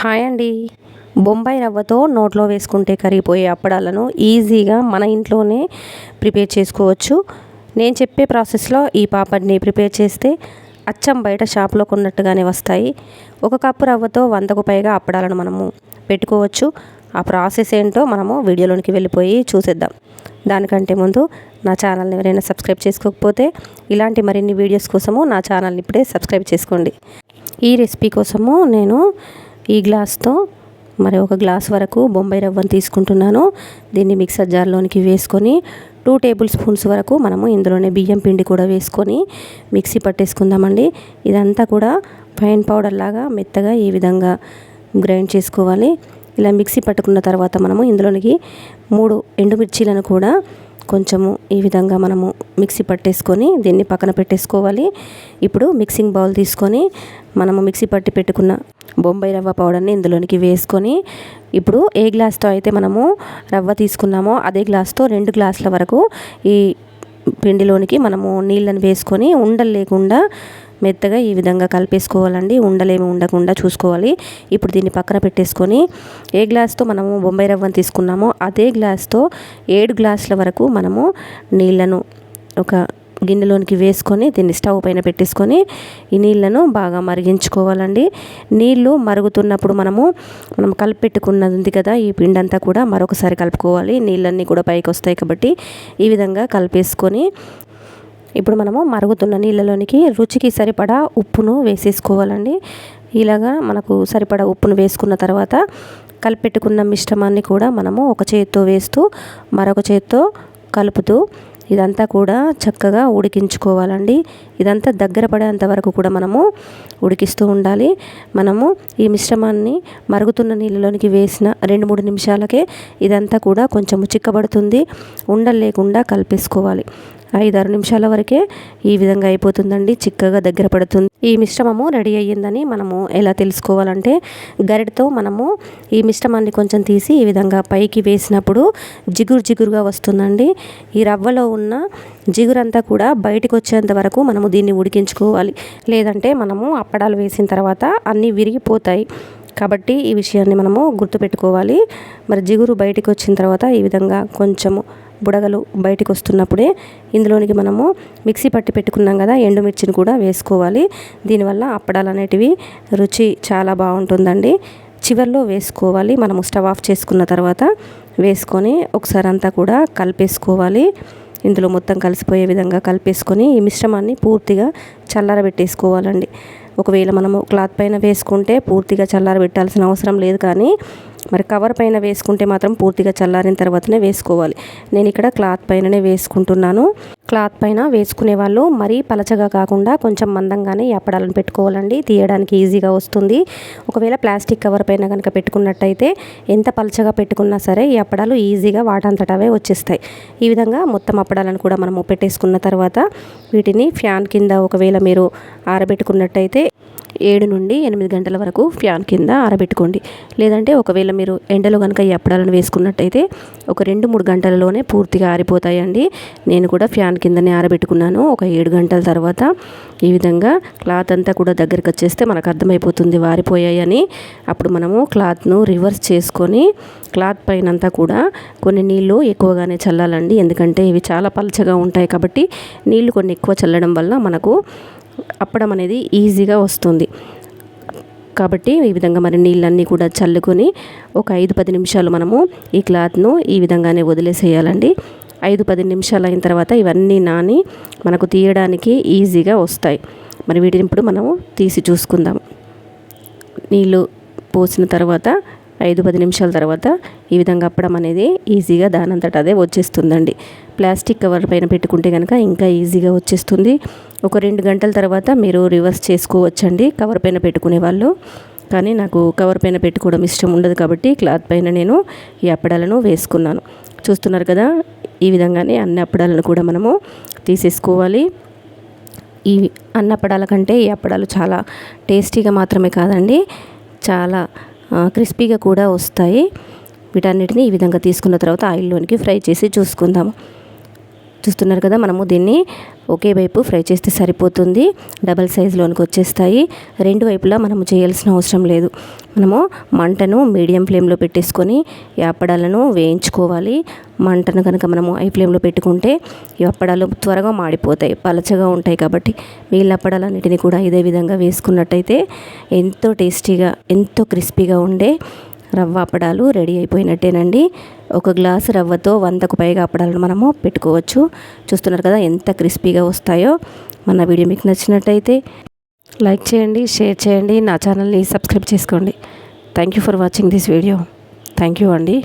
Hi అండి. బొంబాయి రవ్వతో నోట్లో వేసుకుంటే కరిగిపోయే అప్పడాలను ఈజీగా మన ఇంట్లోనే ప్రిపేర్ చేసుకోవచ్చు. నేను చెప్పే ప్రాసెస్లో ఈ పాపడ్ని ప్రిపేర్ చేస్తే అచ్చం బయట షాప్లో కొన్నట్టుగానే వస్తాయి. ఒక కప్పు రవ్వతో వందకు పైగా అప్పడాలను మనము పెట్టుకోవచ్చు. ఆ ప్రాసెస్ ఏంటో మనము వీడియోలోనికి వెళ్ళిపోయి చూసేద్దాం. దానికంటే ముందు నా ఛానల్ని ఎవరైనా సబ్స్క్రైబ్ చేసుకోకపోతే ఇలాంటి మరిన్ని వీడియోస్ కోసము నా ఛానల్ని ఇప్పుడే సబ్స్క్రైబ్ చేసుకోండి. ఈ రెసిపీ కోసము నేను ఈ గ్లాస్తో మరి ఒక గ్లాస్ వరకు బొంబాయి రవ్వను తీసుకుంటున్నాను. దీన్ని మిక్సర్ జార్లోనికి వేసుకొని టూ టేబుల్ స్పూన్స్ వరకు మనము ఇందులోనే బియ్యం పిండి కూడా వేసుకొని మిక్సీ పట్టేసుకుందామండి. ఇదంతా కూడా ఫైన్ పౌడర్ లాగా మెత్తగా ఈ విధంగా గ్రైండ్ చేసుకోవాలి. ఇలా మిక్సీ పట్టుకున్న తర్వాత మనము ఇందులోనికి మూడు ఎండుమిర్చీలను కూడా కొంచెము ఈ విధంగా మనము మిక్సీ పట్టేసుకొని దీన్ని పక్కన పెట్టేసుకోవాలి. ఇప్పుడు మిక్సింగ్ బౌల్ తీసుకొని మనము మిక్సీ పట్టి పెట్టుకున్న బొంబాయి రవ్వ పౌడర్ని ఇందులోనికి వేసుకొని ఇప్పుడు ఏ గ్లాస్తో అయితే మనము రవ్వ తీసుకున్నామో అదే గ్లాస్తో రెండు గ్లాసుల వరకు ఈ పిండిలోనికి మనము నీళ్ళని వేసుకొని ఉండలు లేకుండా మెత్తగా ఈ విధంగా కలిపేసుకోవాలండి. ఉండలేమి ఉండకుండా చూసుకోవాలి. ఇప్పుడు దీన్ని పక్కన పెట్టేసుకొని ఏ గ్లాస్తో మనము బొంబాయి రవ్వను తీసుకున్నామో అదే గ్లాస్తో ఏడు గ్లాసుల వరకు మనము నీళ్ళను ఒక గిన్నెలోనికి వేసుకొని దీన్ని స్టవ్ పైన పెట్టేసుకొని ఈ నీళ్ళను బాగా మరిగించుకోవాలండి. నీళ్ళు మరుగుతున్నప్పుడు మనము మనం కలిపెట్టుకున్నది ఉంది కదా ఈ పిండి అంతా కూడా మరొకసారి కలుపుకోవాలి. నీళ్ళన్నీ కూడా పైకి వస్తాయి కాబట్టి ఈ విధంగా కలిపేసుకొని ఇప్పుడు మనము మరుగుతున్న నీళ్ళలోనికి రుచికి సరిపడా ఉప్పును వేసేసుకోవాలండి. ఇలాగా మనకు సరిపడా ఉప్పును వేసుకున్న తర్వాత కలిపెట్టుకున్న మిశ్రమాన్ని కూడా మనము ఒక చేత్తో వేస్తూ మరొక చేత్తో కలుపుతూ ఇదంతా కూడా చక్కగా ఉడికించుకోవాలండి. ఇదంతా దగ్గర పడేంత వరకు కూడా మనము ఉడికిస్తూ ఉండాలి. మనము ఈ మిశ్రమాన్ని మరుగుతున్న నీళ్ళలోనికి వేసిన రెండు మూడు నిమిషాలకే ఇదంతా కూడా కొంచెము చిక్కబడుతుంది. ఉండలేకుండా కలిపేసుకోవాలి. ఐదారు నిమిషాల వరకే ఈ విధంగా అయిపోతుందండి. చిక్కగా దగ్గర పడుతుంది. ఈ మిశ్రమము రెడీ అయ్యిందని మనము ఎలా తెలుసుకోవాలంటే గరిటతో మనము ఈ మిశ్రమాన్ని కొంచెం తీసి ఈ విధంగా పైకి వేసినప్పుడు జిగురు జిగురుగా వస్తుందండి. ఈ రవ్వలో ఉన్న జిగురంతా కూడా బయటకు వచ్చేంత వరకు మనము దీన్ని ఉడికించుకోవాలి. లేదంటే మనము అప్పడాలు వేసిన తర్వాత అన్నీ విరిగిపోతాయి. కాబట్టి ఈ విషయాన్ని మనము గుర్తుపెట్టుకోవాలి. మరి జిగురు బయటకు వచ్చిన తర్వాత ఈ విధంగా కొంచెము బుడగలు బయటకు వస్తున్నప్పుడే ఇందులోనికి మనము మిక్సీ పట్టి పెట్టుకున్నాం కదా ఎండుమిర్చిని కూడా వేసుకోవాలి. దీనివల్ల అప్పడాలు అనేటివి రుచి చాలా బాగుంటుందండి. చివరిలో వేసుకోవాలి. మనము స్టవ్ ఆఫ్ చేసుకున్న తర్వాత వేసుకొని ఒకసారి అంతా కూడా కలిపేసుకోవాలి. ఇందులో మొత్తం కలిసిపోయే విధంగా కలిపేసుకొని ఈ మిశ్రమాన్ని పూర్తిగా చల్లారబెట్టేసుకోవాలండి. ఒకవేళ మనము క్లాత్ పైన వేసుకుంటే పూర్తిగా చల్లారబెట్టాల్సిన అవసరం లేదు కానీ మరి కవర్ పైన వేసుకుంటే మాత్రం పూర్తిగా చల్లారిన తర్వాతనే వేసుకోవాలి. నేను ఇక్కడ క్లాత్ పైననే వేసుకుంటున్నాను. క్లాత్ పైన వేసుకునే వాళ్ళు మరీ పలచగా కాకుండా కొంచెం మందంగానే ఈ అప్పడాలను పెట్టుకోవాలండి. తీయడానికి ఈజీగా వస్తుంది. ఒకవేళ ప్లాస్టిక్ కవర్ పైన కనుక పెట్టుకున్నట్టయితే ఎంత పలచగా పెట్టుకున్నా సరే ఈ అప్పడాలు ఈజీగా వాటంతటవే వచ్చేస్తాయి. ఈ విధంగా మొత్తం అప్పడాలను కూడా మనము పెట్టేసుకున్న తర్వాత వీటిని ఫ్యాన్ కింద ఒకవేళ మీరు ఆరబెట్టుకున్నట్టయితే ఏడు నుండి ఎనిమిది గంటల వరకు ఫ్యాన్ కింద ఆరబెట్టుకోండి. లేదంటే ఒకవేళ మీరు ఎండలో కనుక ఈ అప్పడాలను వేసుకున్నట్టయితే ఒక రెండు మూడు గంటలలోనే పూర్తిగా ఆరిపోతాయండి. నేను కూడా ఫ్యాన్ కిందనే ఆరబెట్టుకున్నాను. ఒక ఏడు గంటల తర్వాత ఈ విధంగా క్లాత్ అంతా కూడా దగ్గరికి వచ్చేస్తే మనకు అర్థమైపోతుంది వారిపోయాయని. అప్పుడు మనము క్లాత్ను రివర్స్ చేసుకొని క్లాత్ పైన అంతా కూడా కొన్ని నీళ్ళు ఎక్కువగానే చల్లాలండి. ఎందుకంటే ఇవి చాలా పలచగా ఉంటాయి కాబట్టి నీళ్ళు కొన్ని ఎక్కువ చల్లడం వల్ల మనకు అప్పడం అనేది ఈజీగా వస్తుంది. కాబట్టి ఈ విధంగా మరి నీళ్ళన్నీ కూడా చల్లుకొని ఒక ఐదు పది నిమిషాలు మనము ఈ క్లాత్ను ఈ విధంగానే వదిలేసేయాలండి. ఐదు పది నిమిషాలు అయిన తర్వాత ఇవన్నీ నాని మనకు తీయడానికి ఈజీగా వస్తాయి. మరి వీటిని ఇప్పుడు మనము తీసి చూసుకుందాం. నీళ్ళు పోసిన తర్వాత ఐదు పది నిమిషాల తర్వాత ఈ విధంగా అప్పడం అనేది ఈజీగా దానంతట అదే వచ్చేస్తుందండి. ప్లాస్టిక్ కవర్ పైన పెట్టుకుంటే కనుక ఇంకా ఈజీగా వచ్చేస్తుంది. ఒక రెండు గంటల తర్వాత మీరు రివర్స్ చేసుకోవచ్చండి. కవర్ పైన పెట్టుకునే వాళ్ళు. కానీ నాకు కవర్ పైన పెట్టుకోవడం ఇష్టం ఉండదు కాబట్టి క్లాత్ పైన నేను ఈ అప్పడాలను వేసుకున్నాను. చూస్తున్నారు కదా ఈ విధంగానే అన్ని అప్పడాలను కూడా మనము తీసేసుకోవాలి. ఈ అన్నప్పడాల కంటే ఈ అప్పడాలు చాలా టేస్టీగా మాత్రమే కాదండి చాలా క్రిస్పీగా కూడా వస్తాయి. వీటన్నిటిని ఈ విధంగా తీసుకున్న తర్వాత ఆయిల్లోనికి ఫ్రై చేసి చూసుకుందాము. చూస్తున్నారు కదా మనము దీన్ని ఒకే వైపు ఫ్రై చేస్తే సరిపోతుంది. డబల్ సైజులోనికి వచ్చేస్తాయి. రెండు వైపులా మనము చేయాల్సిన అవసరం లేదు. మనము మంటను మీడియం ఫ్లేమ్లో పెట్టేసుకొని ఈ అప్పడాలను వేయించుకోవాలి. మంటను కనుక మనము హై ఫ్లేమ్లో పెట్టుకుంటే ఈ అప్పడాలు త్వరగా మాడిపోతాయి. పలచగా ఉంటాయి కాబట్టి మిగిలిన అప్పడాలన్నిటిని కూడా ఇదే విధంగా వేసుకున్నట్టయితే ఎంతో టేస్టీగా ఎంతో క్రిస్పీగా ఉండే రవ్వ అప్పడాలు రెడీ అయిపోయినట్టేనండి. ఒక గ్లాస్ రవ్వతో వందకు పైగా అప్పడాలను మనము పెట్టుకోవచ్చు. చూస్తున్నారు కదా ఎంత క్రిస్పీగా వస్తాయో. మన వీడియో మీకు నచ్చినట్టయితే లైక్ చేయండి షేర్ చేయండి. నా ఛానల్ని సబ్స్క్రైబ్ చేసుకోండి. Thank you for watching this video thank you అండి.